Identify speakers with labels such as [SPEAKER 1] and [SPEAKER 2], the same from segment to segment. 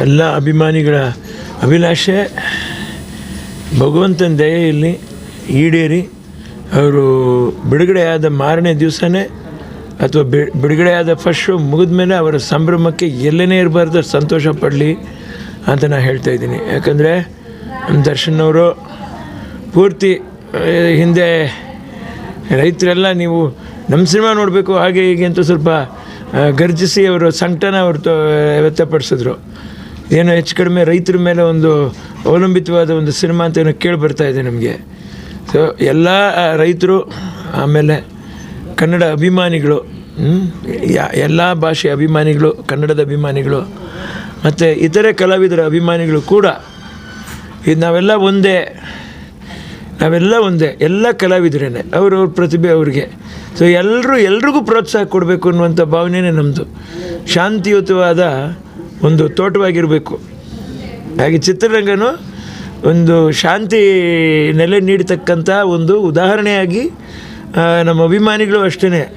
[SPEAKER 1] ಎಲ್ಲ ಅಭಿಮಾನಿಗಳ ಅಭಿಲಾಷೆ. ಭಗವಂತನ ದಯೆಯಲ್ಲಿ ಈಡೇರಿ, ಅವರು ಬಿಡುಗಡೆಯಾದ ಮಾರನೇ ದಿವಸನೇ ಅಥವಾ ಬಿ- ಬಿಡುಗಡೆಯಾದ ಫಸ್ಟ್ ಶೋ ಮುಗಿದ ಮೇಲೆ ಅವರ ಸಂಭ್ರಮಕ್ಕೆ ಎಲ್ಲನೇ ಇರಬಾರ್ದು, ಸಂತೋಷ ಪಡಲಿ ಅಂತ ನಾನು ಹೇಳ್ತಾ ಇದ್ದೀನಿ. ಯಾಕಂದರೆ ನಮ್ಮ ದರ್ಶನ್ ಅವರು ಪೂರ್ತಿ ಹಿಂದೆ ರೈತರೆಲ್ಲ ನೀವು ನಮ್ಮ ಸಿನಿಮಾ ನೋಡಬೇಕು, ಹಾಗೆ ಹೀಗೆ ಅಂತ ಸ್ವಲ್ಪ ಗರ್ಜಿಸಿ ಅವರು, ಸಂಕಟನ ಅವರು ವ್ಯಕ್ತಪಡಿಸಿದ್ರು. ಏನೋ ಹೆಚ್ಚು ಕಡಿಮೆ ರೈತರ ಮೇಲೆ ಒಂದು ಅವಲಂಬಿತವಾದ ಒಂದು ಸಿನಿಮಾ ಅಂತ ಏನೋ ಕೇಳಿ ಬರ್ತಾ ಇದೆ ನಮಗೆ. ಸೊ ಎಲ್ಲ ರೈತರು, ಆಮೇಲೆ ಕನ್ನಡ ಅಭಿಮಾನಿಗಳು ಎಲ್ಲ ಭಾಷೆ ಅಭಿಮಾನಿಗಳು, ಕನ್ನಡದ ಅಭಿಮಾನಿಗಳು, ಮತ್ತು ಇತರೆ ಕಲಾವಿದರ ಅಭಿಮಾನಿಗಳು ಕೂಡ, ಇದು ನಾವೆಲ್ಲ ಒಂದೇ ನಾವೆಲ್ಲ ಒಂದೇ, ಎಲ್ಲ ಕಲಾವಿದರೇನೆ ಅವ್ರವ್ರ ಪ್ರತಿಭೆ ಅವ್ರಿಗೆ. ಸೊ ಎಲ್ಲರೂ ಎಲ್ರಿಗೂ ಪ್ರೋತ್ಸಾಹ ಕೊಡಬೇಕು ಅನ್ನುವಂಥ ಭಾವನೆಯೇ ನಮ್ಮದು ಶಾಂತಿಯುತವಾದ ಒಂದು ತೋಟವಾಗಿರಬೇಕು. ಹಾಗೆ ಚಿತ್ರರಂಗನೂ ಒಂದು ಶಾಂತಿ ನೆಲೆ ನೀಡತಕ್ಕಂಥ ಒಂದು ಉದಾಹರಣೆಯಾಗಿ ನಮ್ಮ ಅಭಿಮಾನಿಗಳು ಅಷ್ಟೇ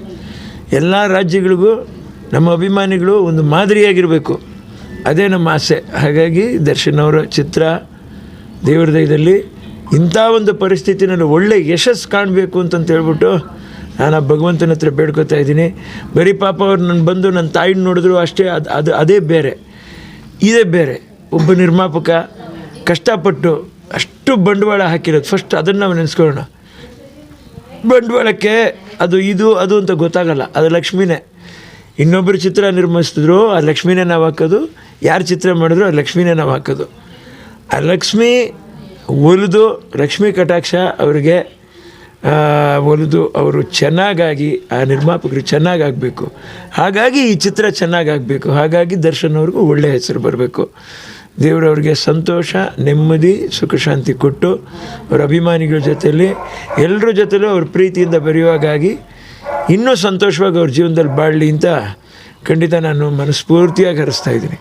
[SPEAKER 1] ಎಲ್ಲ ರಾಜ್ಯಗಳಿಗೂ ನಮ್ಮ ಅಭಿಮಾನಿಗಳು ಒಂದು ಮಾದರಿಯಾಗಿರಬೇಕು. ಅದೇ ನಮ್ಮ ಆಸೆ. ಹಾಗಾಗಿ ದರ್ಶನ್ ಅವರ ಚಿತ್ರ ದೇವ್ರ ದಯದಲ್ಲಿ ಇಂಥ ಒಂದು ಪರಿಸ್ಥಿತಿನಲ್ಲಿ ಒಳ್ಳೆ ಯಶಸ್ಸು ಕಾಣಬೇಕು ಅಂತಂತ ಹೇಳ್ಬಿಟ್ಟು ನಾನು ಆ ಭಗವಂತನ ಹತ್ರ ಬೇಡ್ಕೊತಾ ಇದ್ದೀನಿ. ಬರೀ ಪಾಪ ಅವ್ರು ನನ್ನ ಬಂದು ನನ್ನ ತಾಯಿನ ನೋಡಿದ್ರು ಅಷ್ಟೇ ಅದು ಅದು, ಅದೇ ಬೇರೆ. ಇದೇ ಬೇರೆ. ಒಬ್ಬ ನಿರ್ಮಾಪಕ ಕಷ್ಟಪಟ್ಟು ಅಷ್ಟು ಬಂಡವಾಳ ಹಾಕಿರೋದು. ಫಸ್ಟ್ ಅದನ್ನು ನಾವು ನೆನೆಸ್ಕೊಳ್ಳೋಣ. ಬಂಡವಾಳಕ್ಕೆ ಅದು ಇದು, ಅದು ಅಂತ ಗೊತ್ತಾಗಲ್ಲ. ಅದು ಲಕ್ಷ್ಮಿನೇ. ಇನ್ನೊಬ್ಬರು ಚಿತ್ರ ನಿರ್ಮಿಸಿದ್ರು, ಆ ಲಕ್ಷ್ಮೀನೇ ನಾವು ಹಾಕೋದು. ಯಾರು ಚಿತ್ರ ಮಾಡಿದ್ರು, ಆ ಲಕ್ಷ್ಮಿನೇ ನಾವು ಹಾಕೋದು. ಆ ಲಕ್ಷ್ಮಿ ಒಲಿದು ಲಕ್ಷ್ಮೀ ಕಟಾಕ್ಷ ಅವರಿಗೆ ಒಲಿದು ಅವರು ಚೆನ್ನಾಗಾಗಿ, ಆ ನಿರ್ಮಾಪಕರು ಚೆನ್ನಾಗಾಗಬೇಕು. ಹಾಗಾಗಿ ಈ ಚಿತ್ರ ಚೆನ್ನಾಗಾಗಬೇಕು. ಹಾಗಾಗಿ ದರ್ಶನ್ ಅವ್ರಿಗೂ ಒಳ್ಳೆಯ ಹೆಸರು ಬರಬೇಕು. ದೇವರವ್ರಿಗೆ ಸಂತೋಷ, ನೆಮ್ಮದಿ, ಸುಖ ಶಾಂತಿ ಕೊಟ್ಟು ಅವರ ಅಭಿಮಾನಿಗಳ ಜೊತೆಯಲ್ಲಿ ಎಲ್ಲರ ಜೊತೆಯಲ್ಲೂ ಅವ್ರ ಪ್ರೀತಿಯಿಂದ ಬೆರೆಯುವಾಗಾಗಿ ಇನ್ನೂ ಸಂತೋಷವಾಗಿ ಅವ್ರ ಜೀವನದಲ್ಲಿ ಬಾಳಲಿ ಅಂತ ಖಂಡಿತ ನಾನು ಮನಸ್ಫೂರ್ತಿಯಾಗಿ ಹರಿಸ್ತಾ ಇದ್ದೀನಿ.